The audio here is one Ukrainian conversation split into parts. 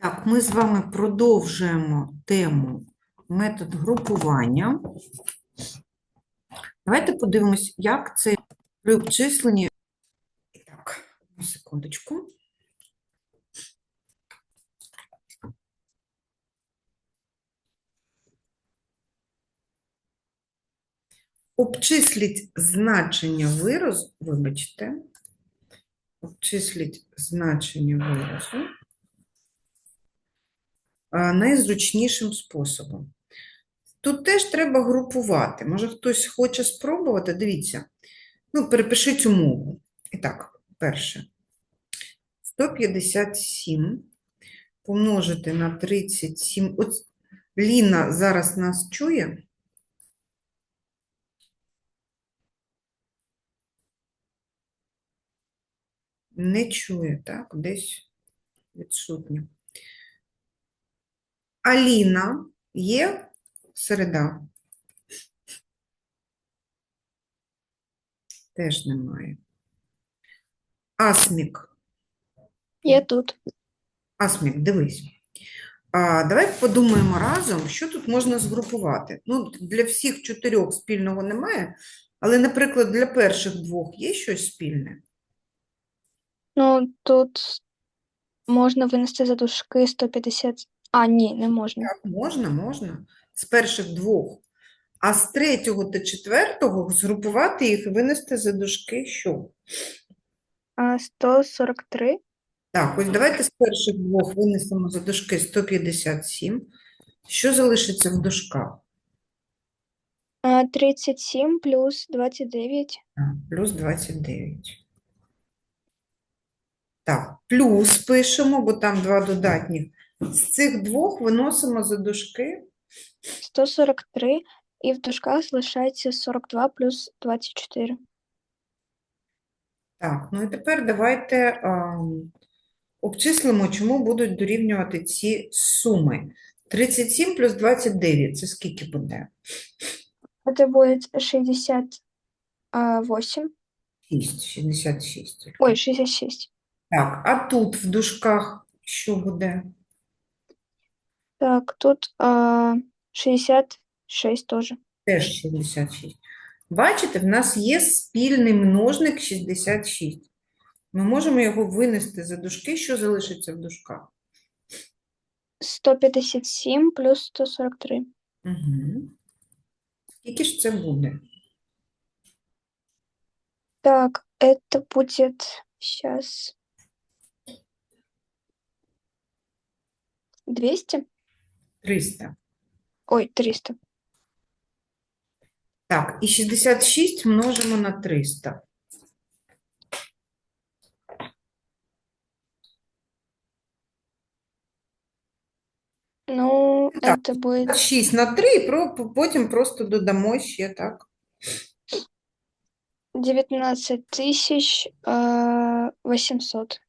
Так, ми з вами продовжуємо тему метод групування. Давайте подивимось, як це при обчисленні. Так, секундочку. Обчисліть значення виразу, вибачте, обчисліть значення виразу найзручнішим способом. Тут теж треба групувати. Може, хтось хоче спробувати? Дивіться. Ну, перепишіть умову. І так, перше. 157 помножити на 37. От Ліна зараз нас чує. Не чує, так? Десь відсутня. Аліна є середа? Теж немає. Асмік. Я тут. Асмік, дивись. А, давай подумаємо разом, що тут можна згрупувати. Ну, для всіх чотирьох спільного немає, але, наприклад, для перших двох є щось спільне? Ну, тут можна винести за дужки 150. А, ні, не можна. Так, можна, можна. З перших двох. А з третього та четвертого згрупувати їх і винести за дужки що? А 143. Так, ось давайте з перших двох винесемо за дужки 157. Що залишиться в дужках? А, 37 плюс 29. А, Плюс 29. Так, плюс пишемо, бо там два додатніх. З цих двох виносимо за дужки 143. І в дужках залишається 42 плюс 24. Так, ну і тепер давайте ам, обчислимо, чому будуть дорівнювати ці суми. 37 плюс 29 – це скільки буде? Это будет 68. 6, 66. Ой, 66. Так, а тут в дужках що буде? Так, тут а, 66 тоже. Теж 66. Бачите, в нас є спільний множник 66. Ми можемо його винести за дужки, що залишиться в дужках? 157 плюс 143. Угу. Скільки ж це буде? Так, это будет сейчас 200. 300. Ой, 300. Так, і 66 множимо на 300. Ну, Так, это будет 6 на 3, і про- потім просто додамо ще, так? 19 тысяч э, 800.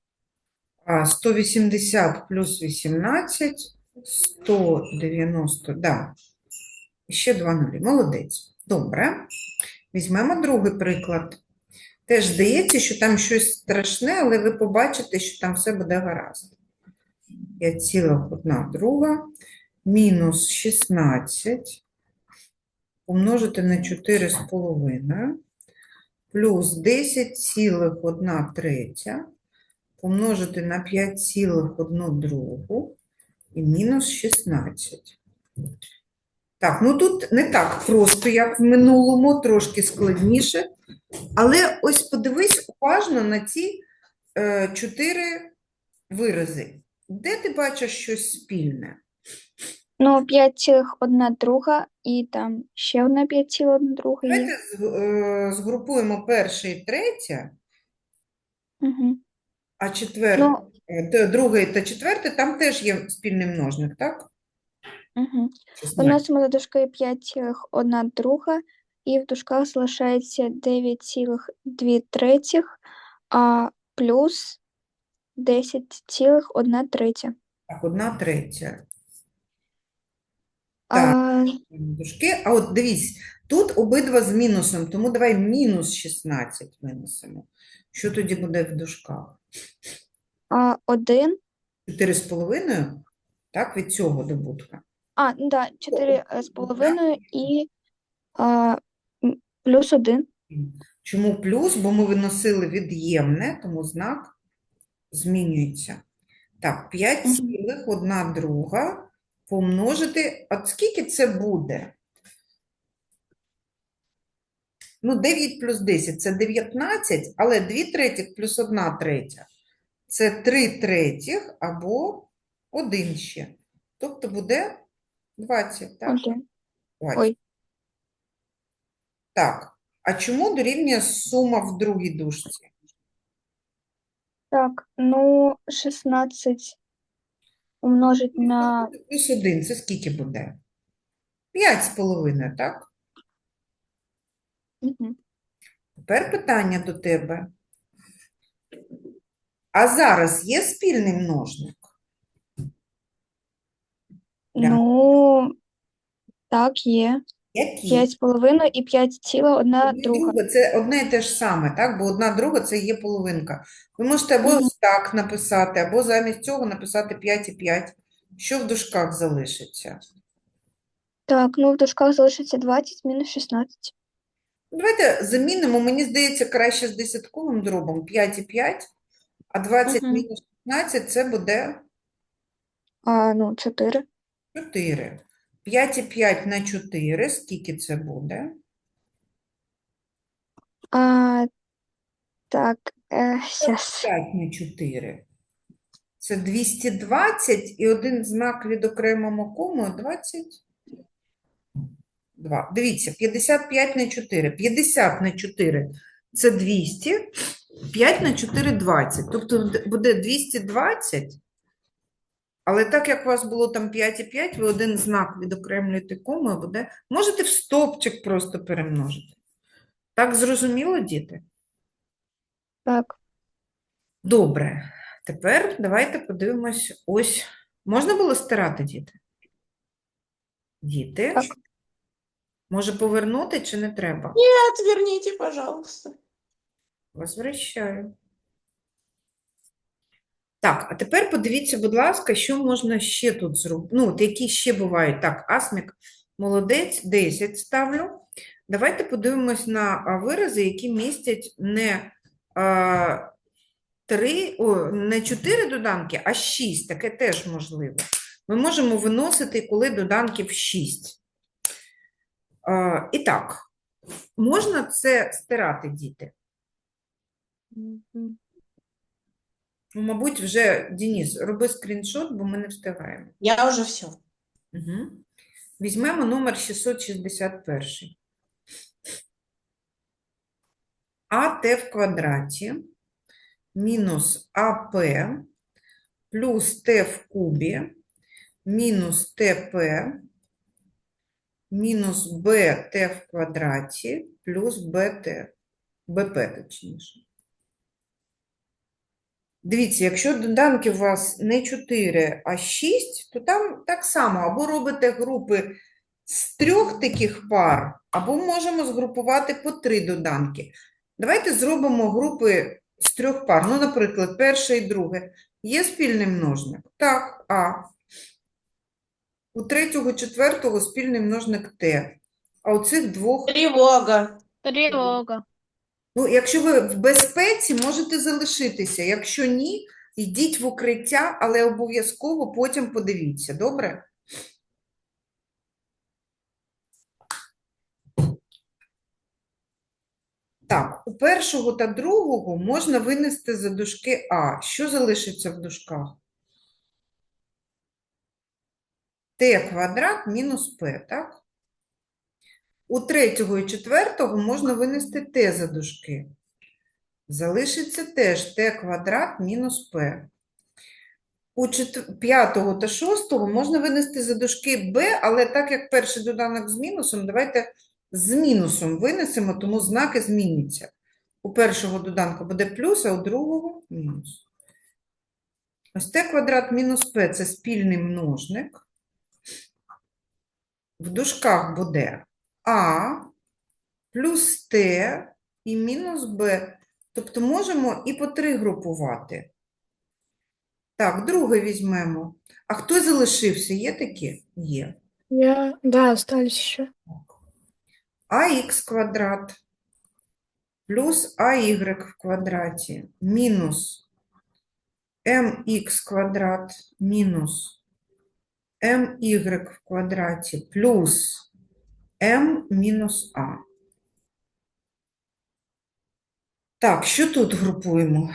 А 180 плюс 18 – 190, да. Ще два нулі. Молодець. Добре. Візьмемо другий приклад. Теж здається, що там щось страшне, але ви побачите, що там все буде гаразд. 5,1 друга мінус 16 помножити на 4,5 плюс 10,1 третя помножити на 5,1 другу і мінус 16. Так, ну тут не так просто, як в минулому, трошки складніше. Але ось подивись уважно на ці е, чотири вирази. Де ти бачиш щось спільне? Ну, 5,1 друга і там ще одна 5,1 друга є. Давайте з- е, згрупуємо перше і третє, Угу. а четверте, Ну, е, друге та четверте, там теж є спільний множник, так? угу. 16. Виносимо за дужки 5,1 друга, і в дужках залишається 9,2 третіх, а плюс 10,1 третя. Так, одна третя. А, Дужки. А от дивись, тут обидва з мінусом, тому давай мінус 16 винесемо. Що тоді буде в дужках? А 1 4,5, так, від цього добутка. А, ну да, 4 з половиною і а, м, плюс 1. Чому плюс? Бо ми виносили від'ємне, тому знак змінюється. Так, 5 Мгм. цілих, одна друга помножити. От скільки це буде? Ну, 9 плюс 10 – це 19, але 2 третіх плюс 1 третя – це 3 третіх або 1 ще. Тобто буде 20, так? 1. 20. Ой. Так, а чому дорівнює сума в другій дужці? Так, ну 16 умножить на Плюс 1 – це скільки буде? 5,5, так? Мгм. Тепер питання до тебе. А зараз є спільний множник? Да. Ну, так, є. Який? 5 з половиною і 5 ціла одна друга. це одне і те ж саме, так? Бо одна друга – це є половинка. Ви можете або ось так написати, або замість цього написати 5 і 5. Що в дужках залишиться? Так, ну в дужках залишиться 20 мінус 16. Давайте замінимо, мені здається, краще з десятковим дробом 5 і 5, а 20 Мгм. мінус 15 – це буде А, ну, 4. 4. 5 і 5 на 4, скільки це буде? А, так, е, щас. 5 на 4. Це 220 і один знак відокремимо комою 22. Дивіться, 55 на 4. 50 на 4 – це 200. 5 на 4 – 20. Тобто буде- буде 220. Але так як у вас було там 5 і 5, ви один знак відокремлюєте комою, буде... Можете в стовпчик просто перемножити. Так зрозуміло, діти? Так, Добре. Тепер давайте подивимось. Ось. Можна було стирати, діти? Діти? Так. Може повернути чи не треба? Отверните, пожалуйста. Возвращаю. Так, а тепер подивіться, будь ласка, що можна ще тут зробити. Ну, от які ще бувають. Так, Асмік, молодець, 10 ставлю. Давайте подивимось на вирази, які містять не, а, 3, о, не 4 доданки, а 6. Таке теж можливо. Ми можемо виносити, коли доданків 6. А, і так, можна це стирати, діти? Ну, мабуть, вже, Денис, роби скріншот, бо ми не встигаємо. Я уже все. Угу. Візьмемо номер 661. АТ в квадраті мінус АП плюс Т в кубі мінус ТП мінус БТ в квадраті плюс БТ, БП точніше. Дивіться, якщо доданки у вас не 4, а 6, то там так само або робите групи з трьох таких пар, або можемо згрупувати по три доданки. Давайте зробимо групи з трьох пар. Ну, наприклад, перше і друге. Є спільний множник? Так, А. У третього, четвертого спільний множник Т. А у цих двох Тревога. Тривога. Ну, якщо ви в безпеці, можете залишитися. Якщо ні, йдіть в укриття, але обов'язково потім подивіться. Добре? Так, у першого та другого можна винести за дужки А. Що залишиться в дужках? Т квадрат мінус П, так? У третього і четвертого можна винести Т за дужки. Залишиться теж Т квадрат мінус П. У п'ятого та шостого можна винести за дужки Б, але так як перший доданок з мінусом, давайте з мінусом винесемо, тому знаки зміняться. У першого доданка буде плюс, а у другого мінус. Ось Т квадрат мінус П – це спільний множник. В дужках буде А плюс Т і мінус Б. Тобто можемо і по три групувати. Так, друге візьмемо. А хто залишився? Є такі? Є. Я, да, остались еще. АХ квадрат плюс АY в квадраті мінус МХ квадрат мінус МY в квадраті плюс М мінус А. Так, що тут групуємо?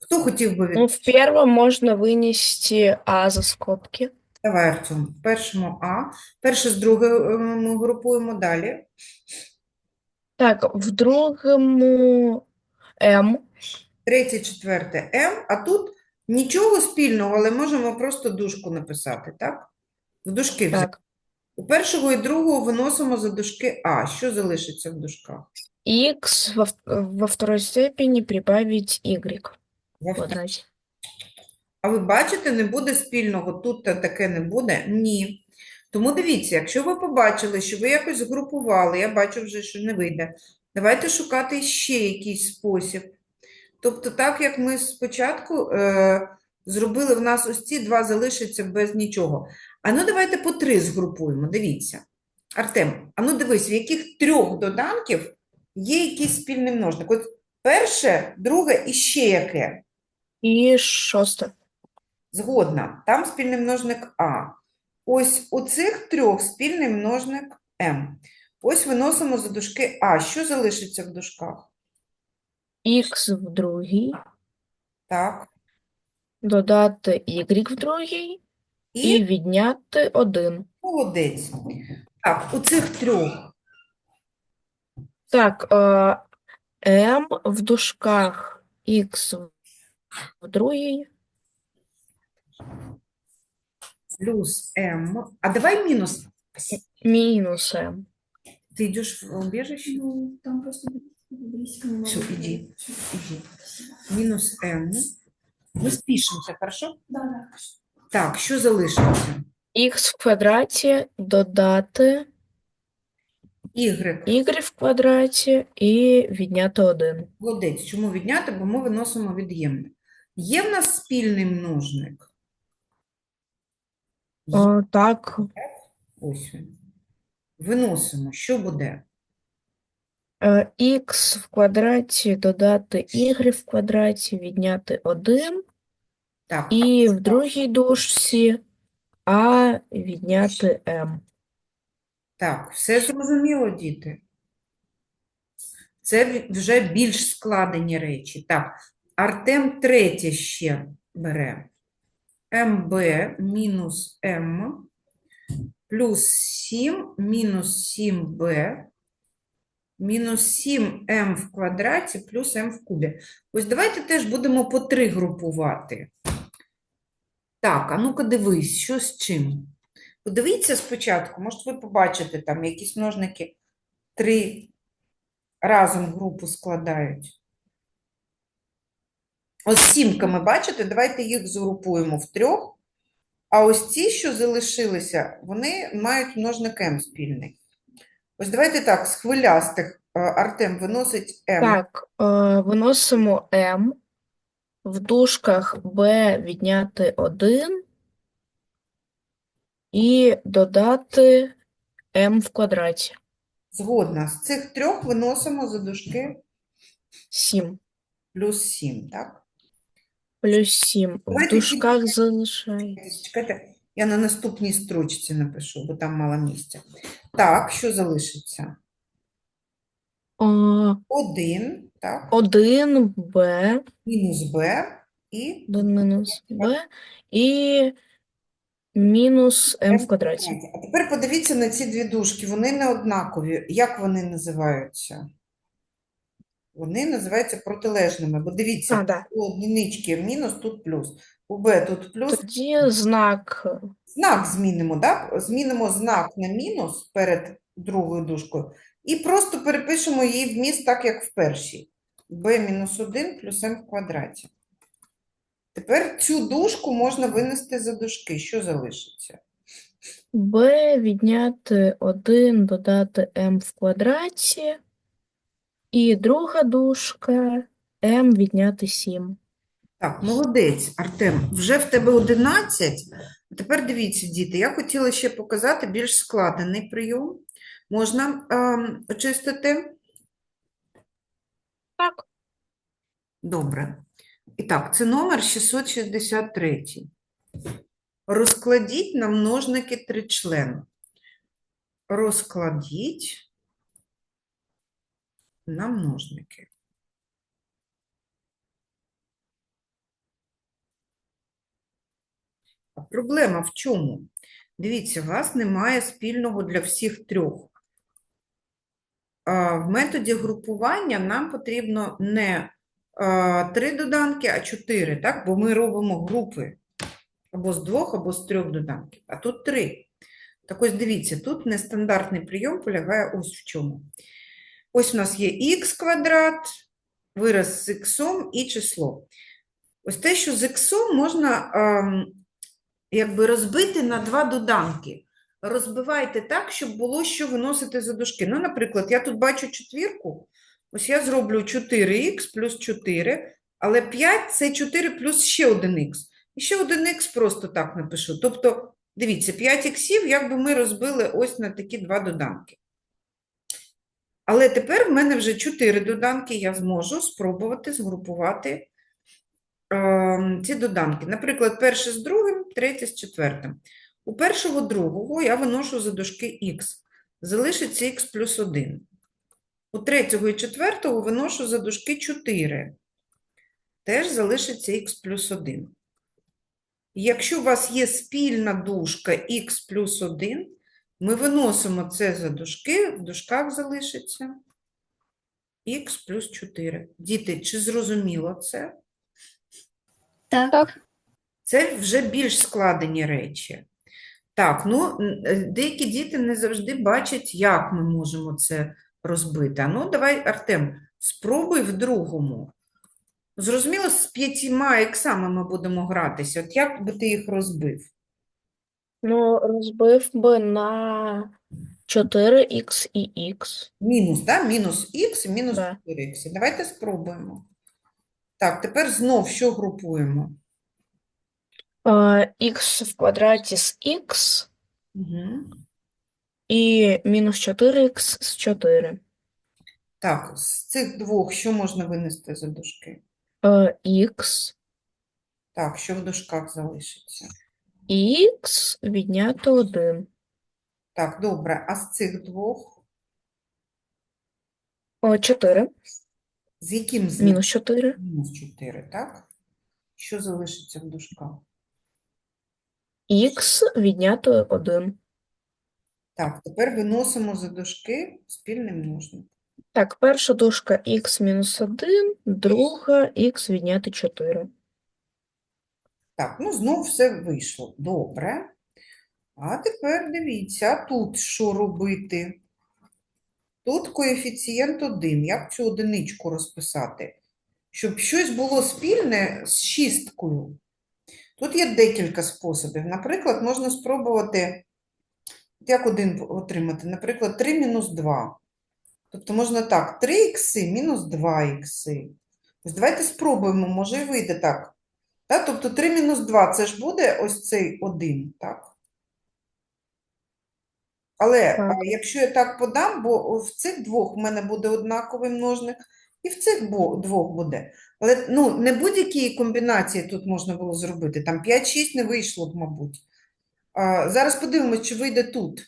Хто хотів би. Ну, в первом можно вынести А за скобки. Давай, Артем, в першому А. Перше з другим ми групуємо далі. Так, в другому М. Третє, четверте М, а тут нічого спільного, але можемо просто дужку написати, так? В дужки взяти. Так, У першого і другого виносимо за дужки А. Що залишиться в дужках? Х во, во второй степени прибавить Y Во в квадрате. А ви бачите, не буде спільного, тут та- таке не буде? Ні. Тому дивіться, якщо ви побачили, що ви якось згрупували, я бачу вже, що не вийде, давайте шукати ще якийсь спосіб. Тобто, так як ми спочатку е, зробили, в нас ось ці два залишаться без нічого. А ну давайте по три згрупуємо, дивіться. Артем, а ну дивись, в яких трьох доданків є якийсь спільний множник? От перше, друге і ще яке? И шосте. Згодна. Там спільний множник А. Ось у цих трьох спільний множник М. Ось виносимо за дужки А. Що залишиться в дужках? Х в другій, Так. додати Y в другій І і відняти 1. молодець. Так, у цих трьох. Так, е, М в дужках Х в другій, плюс М. А давай мінус. мінус М. Ти йдеш в убіжище? Ну, там просто близко не Все, могу. иди. Іди. Мінус М. Ми спішимося, хорошо? Да, да. Так, що залишиться? Х в квадраті додати Y. Y в квадраті і відняти 1. Молодець. Чому відняти? Бо ми виносимо від'ємне. Є в нас спільний множник? Є. О, так, Ось він. Виносимо. Що буде? Е, Х в квадраті додати y в квадраті, відняти 1, Так, і в другій дужці а відняти m. так, все зрозуміло, діти. Це вже більш складені речі. Так, Артем третє ще бере. МБ мінус М плюс 7 мінус 7Б мінус 7М в квадраті плюс М в кубі. Ось давайте теж будемо по три групувати. Так, а ну-ка дивись, що з чим? Подивіться спочатку, може ви побачите там якісь множники три разом групу складають. Ось сімками, бачите? Давайте їх згрупуємо в трьох. А ось ці, що залишилися, вони мають множник М спільний. Ось давайте так, з хвилястих е, Артем виносить М. Так, е, виносимо m, в дужках b відняти 1 і додати m в квадраті. Згодна. З цих трьох виносимо за дужки 7 плюс 7, так? плюс 7. В Давайте дужках залишається. Чекайте, я на наступній строчці напишу, бо там мало місця. Так, що залишиться? О, 1, так, 1b мінус b і 1 мінус b і мінус m в квадраті. А тепер подивіться на ці дві дужки. Вони не однакові. Як вони називаються? Вони називаються протилежними, бо дивіться, А, да. у одинички мінус, тут плюс. У b тут плюс. Тоді знак Знак змінимо, так? Змінимо знак на мінус перед другою дужкою і просто перепишемо її вміст так, як в першій. b мінус 1 плюс m в квадраті. Тепер цю дужку можна винести за дужки. Що залишиться? b відняти 1, додати m в квадраті. І друга дужка m відняти 7. Так, молодець, Артем. Вже в тебе 11. А Тепер дивіться, діти, я хотіла ще показати більш складений прийом. Можна ем, очистити? Так. Добре. І так, це номер 663. Розкладіть на множники тричлен. Розкладіть на множники. А проблема в чому? Дивіться, у вас немає спільного для всіх трьох. А, В методі групування нам потрібно не три доданки, а чотири, так? Бо ми робимо групи або з двох, або з трьох доданків. А тут три. Так ось дивіться, тут нестандартний прийом полягає ось в чому. Ось у нас є х квадрат, вираз з х і число. Ось те, що з х можна ем, якби розбити на два доданки. Розбивайте так, щоб було що виносити за дужки. Ну, наприклад, я тут бачу четвірку, ось я зроблю 4х плюс 4, але 5 – це 4 плюс ще 1х. І ще 1х просто так напишу. Тобто, дивіться, 5 іксів, якби ми розбили ось на такі два доданки. Але тепер в мене вже 4 доданки, я зможу спробувати згрупувати ем, ці доданки. Наприклад, перше з другим, третє з четвертим. У першого другого я виношу за дужки х. Залишиться х плюс 1. У третього і четвертого виношу за дужки 4. Теж залишиться х плюс 1. Якщо у вас є спільна дужка х плюс 1, ми виносимо це за дужки, в дужках залишиться х плюс 4. Діти, чи зрозуміло це? Так. Так. Це вже більш складені речі. Так, ну, е, деякі діти не завжди бачать, як ми можемо це розбити. А ну, давай, Артем, спробуй в другому. Зрозуміло, з п'ятьма іксами ми будемо гратися. От як би ти їх розбив? Ну, розбив би на 4х і х. Мінус, да? Мінус х і мінус 4х. Давайте спробуємо. Так, тепер знов що групуємо? Х в квадраті з х Угу. і мінус 4х з 4. Так, з цих двох що можна винести за дужки? х Так, що в дужках залишиться? х відняти 1. Так, добре. А з цих двох? 4 З яким з них? мінус 4. Мінус 4, так? Що залишиться в дужках? Х відняти 1. Так, тепер виносимо за дужки спільний множник. Так, перша дужка х мінус 1, друга х відняти 4. Так, ну знов все вийшло. Добре. А тепер дивіться, а тут що робити? Тут коефіцієнт 1. Як цю одиничку розписати? Щоб щось було спільне з шісткою. Тут є декілька способів. Наприклад, можна спробувати, як один отримати, наприклад, 3 мінус 2. Тобто можна так, 3 ікси мінус 2 ікси. Ось давайте спробуємо, може і вийде так. Та? Тобто 3 мінус 2 це ж буде ось цей 1, так? Але Так. якщо я так подам, бо в цих двох в мене буде однаковий множник, і в цих двох буде. Але ну, не будь-які комбінації тут можна було зробити. Там 5-6 не вийшло б, мабуть. А, зараз подивимось, чи вийде тут.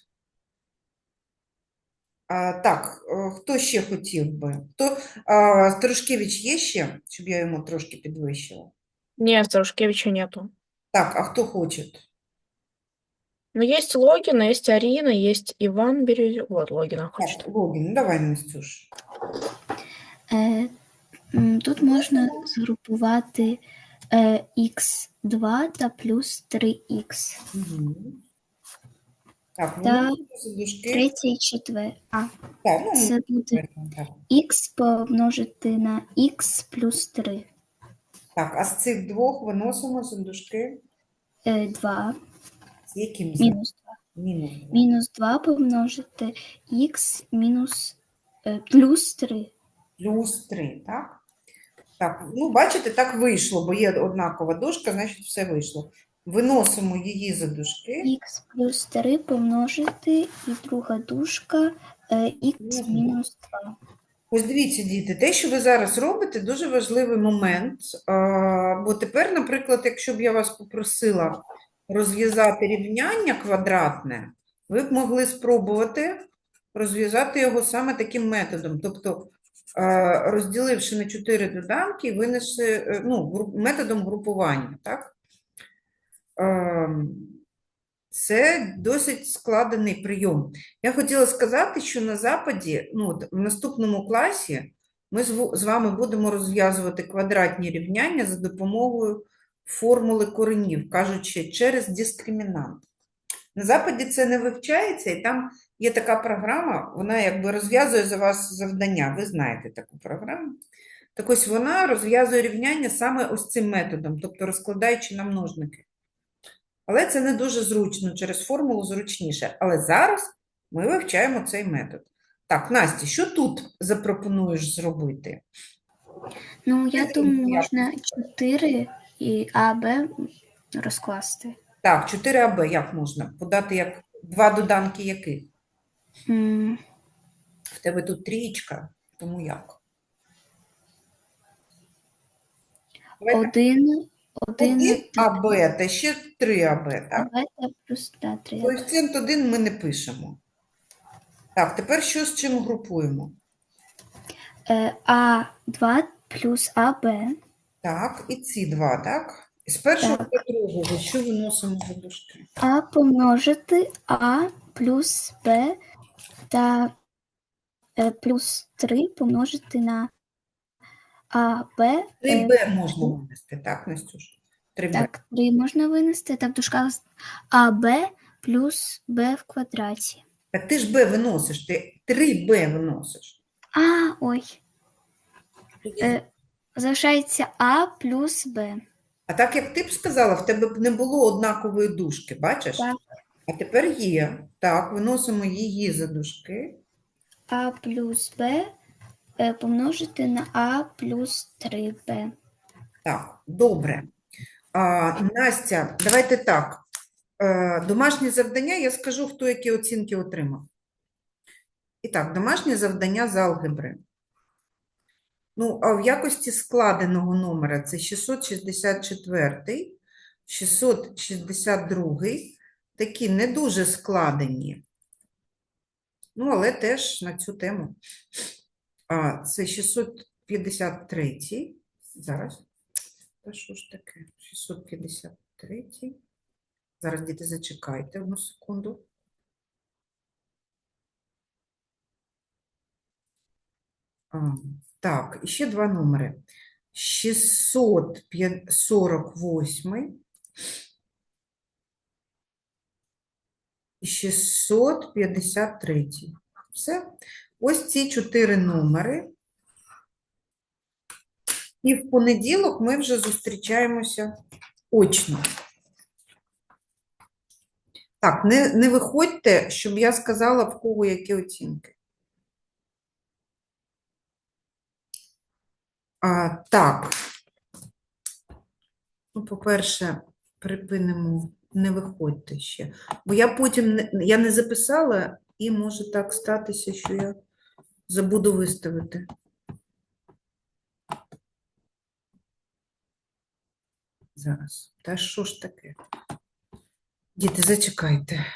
А, так, е, хто ще хотів би? Хто, а, Сторожкевич є ще, щоб я йому трошки підвищила? Ні, Старушкевича нету. Так, а хто хоче? Ну, есть Логин, есть Арина, есть Иван Березюк. Вот, Логина хочет. Так, Логін, ну давай, Настюш. Е, тут можна згрупувати е, х2 та плюс 3х. Угу. Так, ну, Та. Третє і четверте. А, Так, ну, це буде х помножити на х плюс 3. Так, а з цих двох виносимо за дужки. Е, 2 З яким мінус 2. Мінус. два. 2 помножити х мінус е, плюс 3. Плюс 3, так? Так, ну, бачите, так вийшло, бо є однакова дужка, значить все вийшло. Виносимо її за дужки. Х плюс 3 помножити і друга дужка е, х мінус 2. Ось дивіться, діти, те, що ви зараз робите, дуже важливий момент. Бо тепер, наприклад, якщо б я вас попросила розв'язати рівняння квадратне, ви б могли спробувати розв'язати його саме таким методом. Тобто, розділивши на чотири доданки, винеси е, ну, методом групування, так? Ем, Це досить складений прийом. Я хотіла сказати, що на Западі, ну, в наступному класі, ми з вами будемо розв'язувати квадратні рівняння за допомогою формули коренів, кажучи, через дискримінант. На Западі це не вивчається, і там є така програма, вона якби розв'язує за вас завдання. Ви знаєте таку програму. Так ось вона розв'язує рівняння саме ось цим методом, тобто розкладаючи на множники. Але це не дуже зручно, через формулу зручніше. Але зараз ми вивчаємо цей метод. Так, Настя, що тут запропонуєш зробити? Ну, я думаю, можна 4 і А, Б розкласти. Так, 4АБ як можна? Подати як два доданки яких? В тебе тут трієчка, тому як? Так. Один, один, 1АБ та ще 3АБ, так? А, Б та плюс да, 3. Коефіцієнт 1 ми не пишемо. Так, тепер що з чим групуємо? Е, А2 плюс АБ. Так, і ці два, так? З першого Так. до другого, що виносимо за дужки? А помножити А плюс Б та е, плюс 3 помножити на А, Б. е, 3Б можна винести, так, Настюш? 3Б. Так, 3 можна винести, та в дужках АБ плюс Б в квадраті. Так ти ж Б виносиш, ти 3Б виносиш. А, ой. Е, залишається А плюс Б. А так, як ти б сказала, в тебе б не було однакової дужки, бачиш? Так. А тепер є. Так, виносимо її за дужки. А плюс Б е, помножити на А плюс 3Б. Так, добре. А, Настя, давайте так. Е, Домашнє завдання, я скажу, хто які оцінки отримав. І так, домашнє завдання з алгебри. Ну, а в якості складеного номера це 664, 662, такі не дуже складені. Ну, але теж на цю тему. А, це 653. Зараз. Та що ж таке? 653. Зараз, діти, зачекайте одну секунду. А, так, і ще два номери. 648 і 653. Все. Ось ці чотири номери. І в понеділок ми вже зустрічаємося очно. Так, не, не виходьте, щоб я сказала, в кого які оцінки. А, так. Ну, по-перше, припинимо, не виходьте ще. Бо я потім не, я не записала, і може так статися, що я забуду виставити. Зараз. Та що ж таке? Діти, зачекайте.